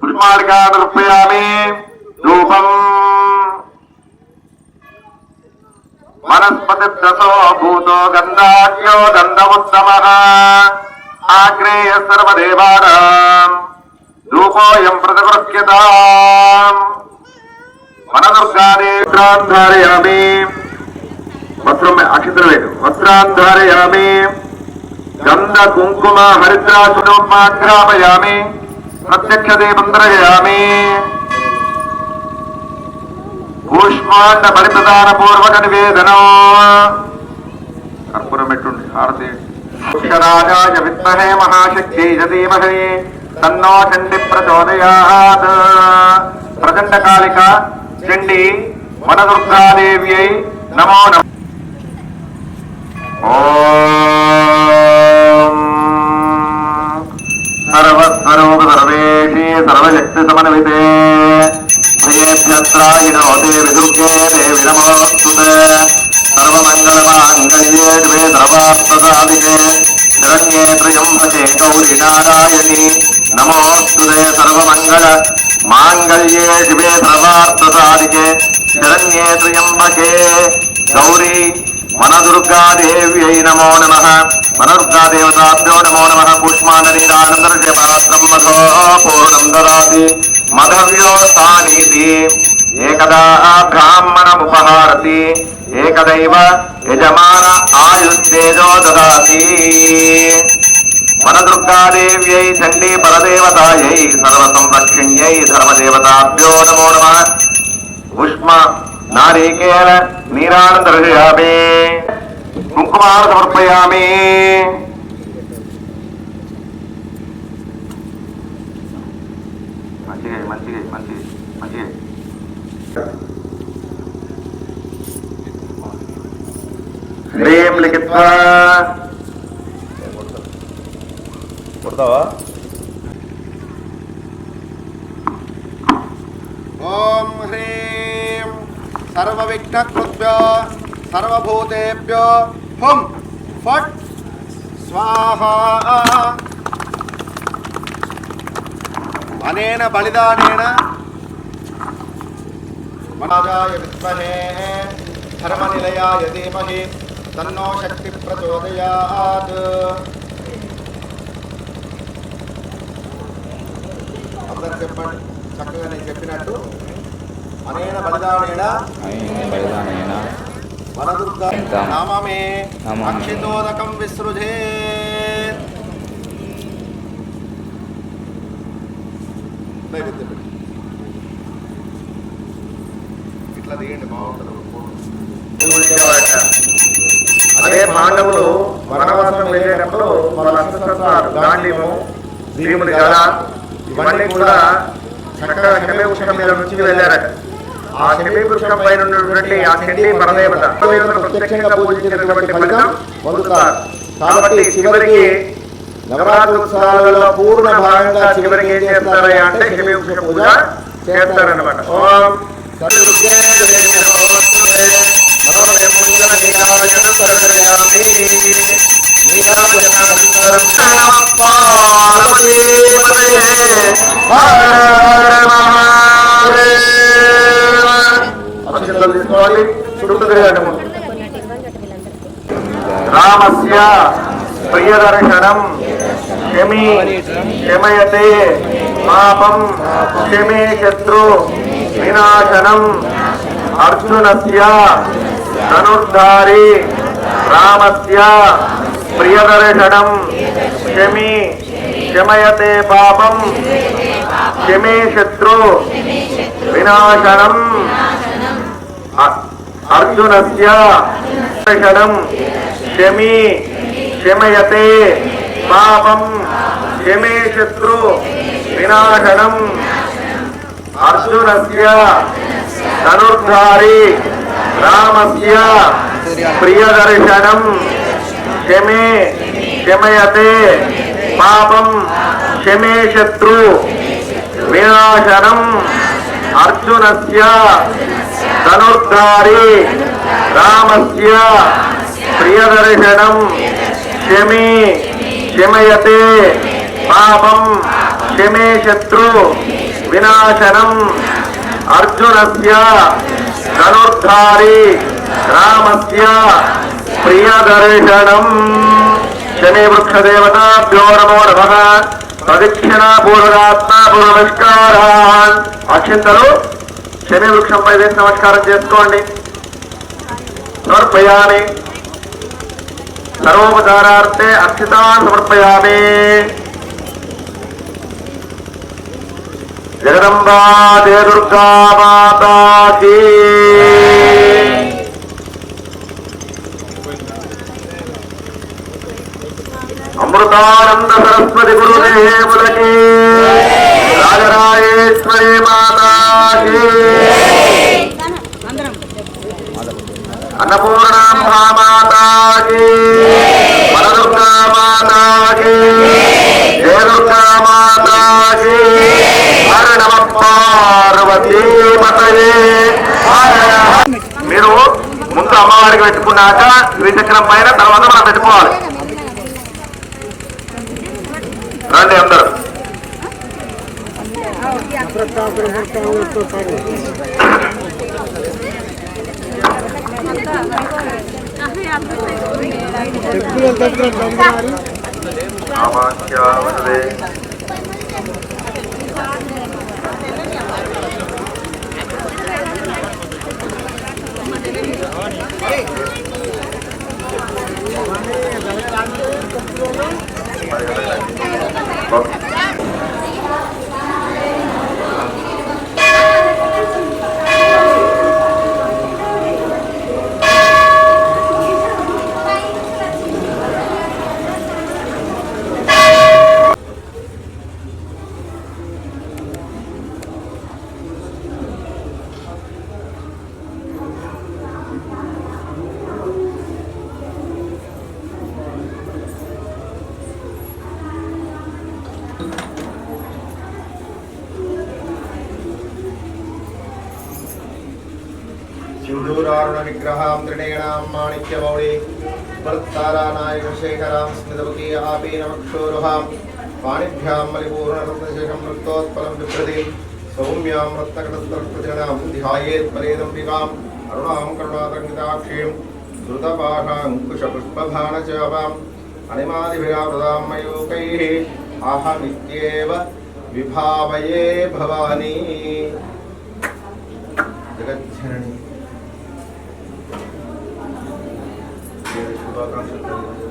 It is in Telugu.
పుష్పాడికార్పయామి ధూపం వనస్పతిభ్యసో భూతో గంధాఖ్యో గంధముత్తమ. ఆగ్నేయ సర్వదేవానాం ధూపోయం ప్రతిగృహ్యత వనదుర్గాదేవ్రాన్ ధారయామి వస్త్రం అక్షిత్రలేదు లేదు వస్త్రాన్ ధారయామి గంధ కుంకుమ హరిద్రాసుమాగ్రాపయామి ప్రత్యక్ష దేవంద్రయామి కూష్మాండ పరిప్రదాన పూర్వక నివేదనం కర్పూరం పెట్టుండి హారతి అక్షరాజాయ విద్మహే మహాశక్తి ధీమహే తన్నో చండి ప్రచోదయాత్ ప్రచండ కాళిక చండి వనదుర్గాదేవ్యై నమో నమ సర్వమంగళమాంగళ్యే ద్వే సర్వాత్మసాదికే శరణ్యే త్రయంబకే గౌరి నారాయణి. నమోస్తుతే సర్వమంగళ. మాంగళ్యే శివే సర్వార్థసాదికే శరణ్యే త్రయంబకే గౌరీ. వనదుర్గాదేవ్యై నమో నమ. వనదుర్గాదేవతాభ్యో నమో నమ. పుష్మానీరానందరజపాత్రం మధో పూర్ణం దదాతి. మధవ్యో స్థానీతి ఏకదా బ్రాహ్మణముపహారతి ఏకదైవ యజమాన ఆయుస్తేజో దదాతి. వనదుర్గాదేవ్యై చండీ పరదేవతాయై సర్వసంరక్షిణ్యై ధర్మదేవతాభ్యో నమో నమ. ఉష్మ నారీకేల నీరానందర్శయామి కుంకుమార సమర్పయామి కొడతావా? ఓం హ్రీం సర్వవిఘ్నకృభ్యో సర్వభూతేభ్యో హుం ఫట్. స్వాహా. అనేన బలిదానేన. మనాజాయ విద్మహే. ధర్మనిలయాయ ధీమహి. తన్నో శక్తి ప్రచోదయాత్ అందరు చెప్పండి. చక్కగా నేను చెప్పినట్టు అనేన బలిదానేన బలిదానైన వనదుర్గ ఇంకా నామమే. అక్షితోదకం విసృజే. నైవేద్యం. ఇట్లా తీయండి బాగుంటుంది. అదే పాండవులు వనవాసం వెళ్ళేటప్పుడు వాళ్ళ అస్త్రశస్త్రాలు గాంధీము భీముడి గల ఇవన్నీ కూడా చక్కగా శమీ వృక్షం మీద నుంచి వెళ్ళారట. ఆ శమీ వృక్షం పైన ఉన్నటువంటి ఆ చండీ పరదేవత ప్రత్యక్షంగా పూజించినటువంటి ఫలితం పొందుతారు. కాబట్టి చివరికి నవరాత్రుత్సవాలలో పూర్ణ భాగంగా చివరికి ఏం చేస్తారయ్యా అంటే శమీ వృక్ష పూజ చేస్తారనమాట ఓం సర్వదుర్గే రామస్య ప్రియదర్శనం క్షమి క్షమయతే పాపం క్షమే శత్రు వినాశనం అర్జునస్య ధనుర్ధారి రామస్య ప్రియదర్శనం క్షమి క్షమయతే పాపం క్షమే శత్రు వినాశనం అర్జునస్య దర్శనం క్షమి క్షమయతే పాపం క్షమే శత్రు వినాశనం అర్జునస్య ధనుర్ధారి రామస్య ప్రియదర్శనం క్షమే క్షమయతే పాపం క్షమే శత్రు వినాశనం అర్జునస్య ధనుర్ధారి రామస్య ప్రియదర్శనం క్షమే క్షమయతే పాపం క్షమే శత్రు వినాశనం అర్జునస్య ధనుర్ధారి రామస్య ప్రియదర్శనం. శని వృక్ష వృక్షదేవతాభ్యో నమో నమ. ప్రదక్షిణ పూర్వరాత్మ పూర్వనమస్కారాన్ అక్షింతలు శని వృక్షంపై వేసి నమస్కారం చేసుకోండి. సమర్పయామి. సర్వోపచారార్థే అక్షితాన్ సమర్పయామి. జగదంబా దే దుర్గా మాతా కీ అమృతానంద సరస్వతి గురుదేవులకి. రాజరాజేశ్వరి మాతాకి. అన్నపూర్ణాంబా మాతాకి దాకా పెట్టుకున్నాక శ్రీచక్రం పైన తర్వాత మనం పెట్టుకోవాలి. రండి అందరు. มานี่แต่ไม่ได้ร้านนี้ सिन्दूरारुणविग्रहां त्रिणेणां माणिक्यमौळे भर्तारानायकशेखरां स्मितवकीयापीनमक्षोरुहां पाणिभ्यां मलिपूर्णरत्नशेषं वृत्तोत्पलं बिभ्रति सौम्यां रत्नकटस्तृणां ध्यायेत् परेदम्बिकाम् अरुणां करुणातङ्गिताक्षीं श्रुतपाशाङ्कुशपुष्पभाणचापाम् अणिमादिभिरावृतां मयूकैः అహమిత్యేవ విభావయే భవానీ. జగజ్జనని. శుభాకాంక్షలు.